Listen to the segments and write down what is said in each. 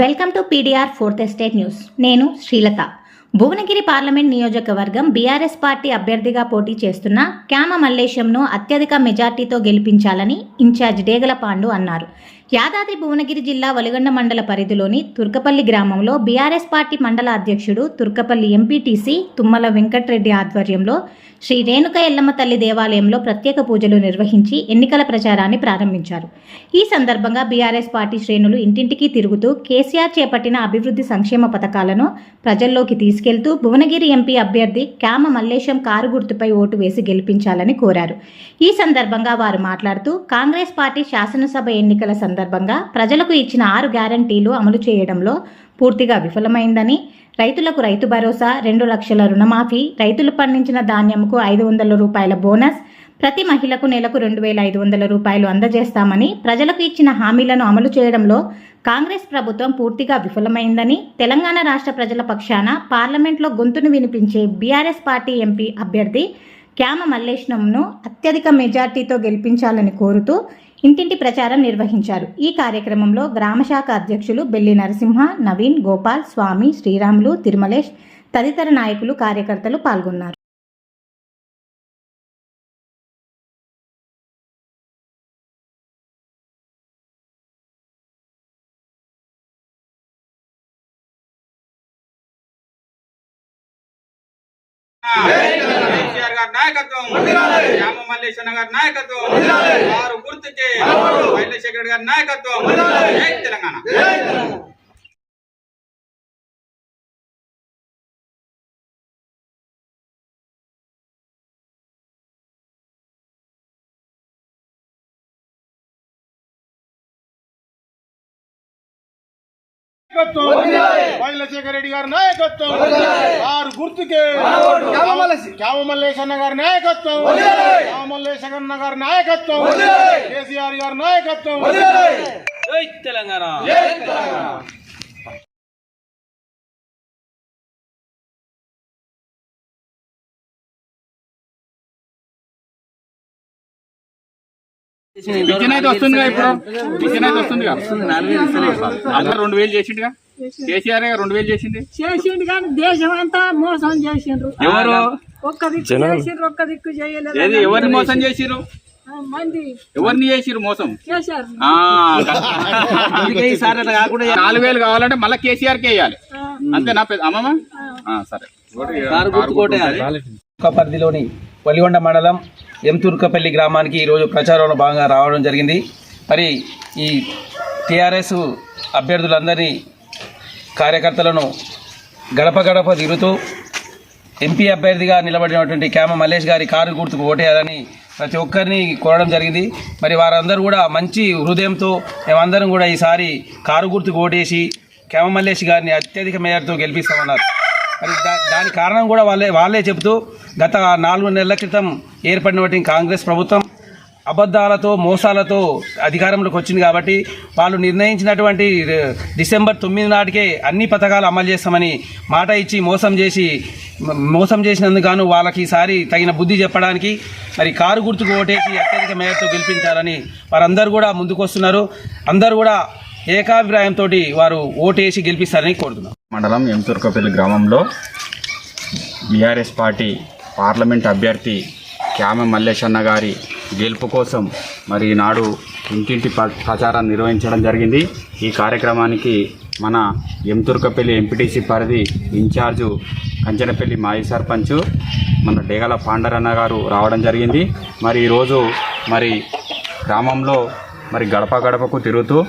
Welcome to PDR fourth estate news. నేను Srilatha. Bhuvanagiri parliament నియోజకవర్గం BRS party అభ్యర్థిగా పోటీ చేస్తున్న క్యామ మల్లేశంను అత్యధిక మెజార్టీతో గెలిపించాలని ఇన్ఛార్జ్ డేగల పాండు అన్నారు. యాదాద్రి భువనగిరి జిల్లా వలిగొండ మండల పరిధిలోని తుర్కపల్లి గ్రామంలో బీఆర్ఎస్ పార్టీ మండల అధ్యక్షుడు తుర్కపల్లి ఎంపీటీసీ తుమ్మల వెంకట్రెడ్డి ఆధ్వర్యంలో శ్రీ రేణుక ఎల్లమ్మ తల్లి దేవాలయంలో ప్రత్యేక పూజలు నిర్వహించి ఎన్నికల ప్రచారాన్ని ప్రారంభించారు. ఈ సందర్భంగా బీఆర్ఎస్ పార్టీ శ్రేణులు ఇంటింటికి తిరుగుతూ కేసీఆర్ చేపట్టిన అభివృద్ధి సంక్షేమ పథకాలను ప్రజల్లోకి తీసుకెళ్తూ భువనగిరి ఎంపీ అభ్యర్థి క్యామ మల్లేశం కారు గుర్తుపై ఓటు వేసి గెలిపించాలని కోరారు. ఈ సందర్భంగా వారు మాట్లాడుతూ కాంగ్రెస్ పార్టీ శాసనసభ ఎన్నికల సందర్భంగా ప్రజలకు ఇచ్చిన ఆరు గ్యారంటీలు అమలు చేయడంలో పూర్తిగా విఫలమైందని రైతులకు రైతు భరోసా రెండు లక్షల రుణమాఫీ రైతులు పండించిన ధాన్యంకు ఐదు వందల రూపాయల బోనస్ ప్రతి మహిళకు నెలకు రెండు వేల ఐదు వందల రూపాయలు అందజేస్తామని ప్రజలకు ఇచ్చిన హామీలను అమలు చేయడంలో కాంగ్రెస్ ప్రభుత్వం పూర్తిగా విఫలమైందని తెలంగాణ రాష్ట్ర ప్రజల పక్షాన పార్లమెంట్లో గొంతును వినిపించే బీఆర్ఎస్ పార్టీ ఎంపీ అభ్యర్థి క్యామ మల్లేష్నంను అత్యధిక మెజార్టీతో గెలిపించాలని కోరుతూ ఇంటింటి ప్రచారం నిర్వహించారు ఈ కార్యక్రమంలో గ్రామశాఖ అధ్యక్షులు బెల్లి నరసింహ నవీన్ గోపాల్ స్వామి శ్రీరాములు తిరుమలేష్ తదితర నాయకులు కార్యకర్తలు పాల్గొన్నారు Hey! గారి నాయకత్వం. రామ మల్లేశ్వర గారి నాయకత్వం. వారు గుర్తుకే. వైద్యశేఖర్ గారి నాయకత్వం. జై తెలంగాణ. వైలశేఖర రెడ్డి గారి నాయకత్వం. వారు గుర్తుకే. క్యామమల్లేశన్న గారి నాయకత్వం. క్యామమల్లేశన్న గారి నాయకత్వం. కేసీఆర్ గారి నాయకత్వం. జై తెలంగాణ. పింఛన్ అయితే వస్తుందిగా ఇప్పుడు. పింఛన్ అయితే వస్తుందిగా. అందరూ రెండు వేలు చేసిండుగా కేసీఆర్ రెండు వేలు చేసింది? చేసిండు కానీ దేశం అంతా మోసం చేసిండ్రు. ఎవరు? ఒక్క దిక్కు చేసిండ్రు ఒక్క దిక్కు చేయలేదు ఏది? ఎవరిని మోసం చేసిరు ఆ, మంది. ఎవరిని చేసిరు మోసం? నాలుగు వేలు కావాలంటే మళ్ళీ కేసీఆర్ కే వేయాలి అంతేనా పెద్ద అమ్మమ్మ? ఆ, సరే. పరిధిలోని వలిగొండ మండలం ఎంతుర్కపల్లి గ్రామానికి ఈరోజు ప్రచారంలో భాగంగా రావడం జరిగింది. మరి ఈ టీఆర్ఎస్ అభ్యర్థులందరినీ కార్యకర్తలను గడప గడప తిరుగుతూ ఎంపీ అభ్యర్థిగా నిలబడినటువంటి క్యామ మల్లేష్ గారి కారు గుర్తుకు ఓటేయాలని ప్రతి ఒక్కరిని కోరడం జరిగింది. మరి వారందరూ కూడా మంచి హృదయంతో మేమందరం కూడా ఈసారి కారు గుర్తుకు ఓటేసి క్యామ మల్లేష్ గారిని అత్యధిక మేయర్తో గెలిపిస్తామన్నారు. మరి దా- దాని కారణం కూడా వాళ్ళే వాళ్ళే చెబుతూ గత నాలుగు నెలల క్రితం ఏర్పడినటువంటి కాంగ్రెస్ ప్రభుత్వం అబద్ధాలతో మోసాలతో అధికారంలోకి వచ్చింది కాబట్టి వాళ్ళు నిర్ణయించినటువంటి డిసెంబర్ తొమ్మిది నాటికే అన్ని పథకాలు అమలు చేస్తామని మాట ఇచ్చి మోసం చేసి మోసం చేసినందుకు వాళ్ళకి ఈసారి తగిన బుద్ధి చెప్పడానికి మరి కారు గుర్తుకు ఓటేసి అత్యధిక మేయర్తో గెలిపించాలని వారందరూ కూడా ముందుకు వస్తున్నారు. అందరూ కూడా ఏకాభిప్రాయంతో వారు ఓటేసి గెలిపిస్తారని కోరుతున్నాం. మండలం ఎంతుర్కపల్లి గ్రామంలో బీఆర్ఎస్ పార్టీ పార్లమెంట్ అభ్యర్థి క్యామ మల్లేశన్న గారి గెలుపు కోసం మరి ఈనాడు ఇంటింటి ప్ర- ప్రచారాన్ని నిర్వహించడం జరిగింది. ఈ కార్యక్రమానికి మన ఎంతుర్కపల్లి ఎంపీటీసీ పరిధి ఇన్ఛార్జు కంచనపల్లి మాజీ సర్పంచ్ మన డేగల పాండరన్న గారు రావడం జరిగింది. మరి ఈరోజు మరి గ్రామంలో మరి గడప గడపకు తిరుగుతూ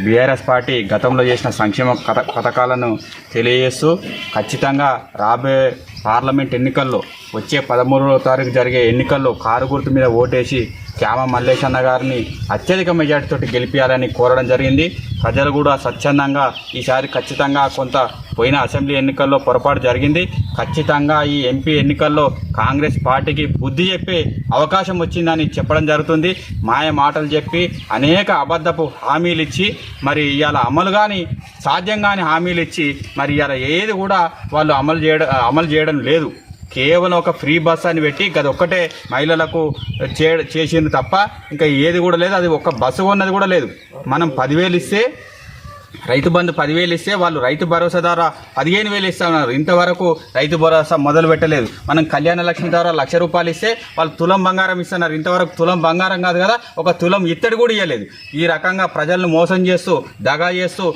బీఆర్ఎస్ పార్టీ గతంలో చేసిన సంక్షేమ కథ పథకాలను తెలియజేస్తూ ఖచ్చితంగా రాబోయే పార్లమెంట్ ఎన్నికల్లో వచ్చే పదమూడవ తారీఖు జరిగే ఎన్నికల్లో కారు గుర్తు మీద ఓటేసి క్యామ మల్లేశన్న గారిని అత్యధిక మెజార్టీతో గెలిపించాలని కోరడం జరిగింది. ప్రజలు కూడా స్వచ్ఛందంగా ఈసారి ఖచ్చితంగా కొంత పోయిన అసెంబ్లీ ఎన్నికల్లో పొరపాటు జరిగింది. ఖచ్చితంగా ఈ ఎంపీ ఎన్నికల్లో కాంగ్రెస్ పార్టీకి బుద్ధి చెప్పే అవకాశం వచ్చిందని చెప్పడం జరుగుతుంది. మాయ మాటలు చెప్పి అనేక అబద్ధపు హామీలు ఇచ్చి మరి ఇవాళ అమలు కానీ సాధ్యం కాని హామీలు ఇచ్చి మరి ఇవాళ ఏది కూడా వాళ్ళు అమలు చేయడం అమలు చేయడం లేదు. కేవలం ఒక ఫ్రీ బస్ అని పెట్టి గది ఒక్కటే మహిళలకు చే చేసింది తప్ప ఇంకా ఏది కూడా లేదు. అది ఒక్క బస్సు ఉన్నది కూడా లేదు. మనం పదివేలు ఇస్తే రైతు బంధు పదివేలు ఇస్తే వాళ్ళు రైతు భరోసా ద్వారా పదిహేను వేలు ఇస్తా ఉన్నారు. ఇంతవరకు రైతు భరోసా మొదలు పెట్టలేదు. మనం కళ్యాణ లక్ష్మి ద్వారా లక్ష రూపాయలు ఇస్తే వాళ్ళు తులం బంగారం ఇస్తున్నారు. ఇంతవరకు తులం బంగారం కాదు కదా ఒక తులం ఇత్తడి కూడా ఇవ్వలేదు ఈ రకంగా ప్రజలను మోసం చేస్తూ దగా చేస్తూ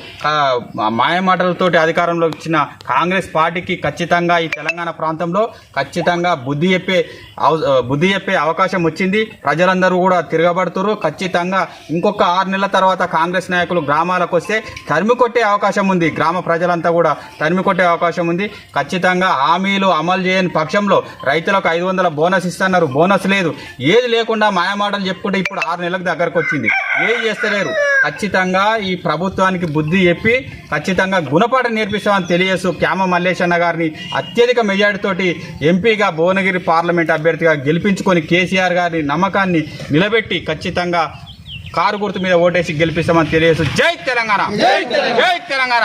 మాయమాటలతోటి అధికారంలో వచ్చిన కాంగ్రెస్ పార్టీకి ఖచ్చితంగా ఈ తెలంగాణ ప్రాంతంలో ఖచ్చితంగా బుద్ధి చెప్పే అవ- బుద్ధి చెప్పే అవకాశం వచ్చింది. ప్రజలందరూ కూడా తిరగబడుతున్నారు ఖచ్చితంగా ఇంకొక ఆరు నెలల తర్వాత కాంగ్రెస్ నాయకులు గ్రామాలకు వస్తే తరిమి కొట్టే అవకాశం ఉంది. గ్రామ ప్రజలంతా కూడా తరిమి కొట్టే అవకాశం ఉంది. ఖచ్చితంగా హామీలు అమలు చేయని పక్షంలో రైతులకు ఐదు వందల బోనస్ ఇస్తున్నారు. బోనస్ లేదు. ఏది లేకుండా మాయమాటలు చెప్పుకుంటే ఇప్పుడు ఆరు నెలలకు దగ్గరకు వచ్చింది. ఏది చేస్తలేరు. ఖచ్చితంగా ఈ ప్రభుత్వానికి బుద్ధి చెప్పి ఖచ్చితంగా గుణపాఠం నేర్పిస్తామని తెలియజేస్తూ క్యామ మల్లేశన్న గారిని అత్యధిక మెజార్టీతోటి ఎంపీగా భువనగిరి పార్లమెంట్ అభ్యర్థిగా గెలిపించుకొని కేసీఆర్ గారి నమ్మకాన్ని నిలబెట్టి ఖచ్చితంగా కారు గుర్తు మీద ఓటేసి గెలిపిస్తామని తెలియజేస్తూ జై తెలంగాణ. జై తెలంగాణ.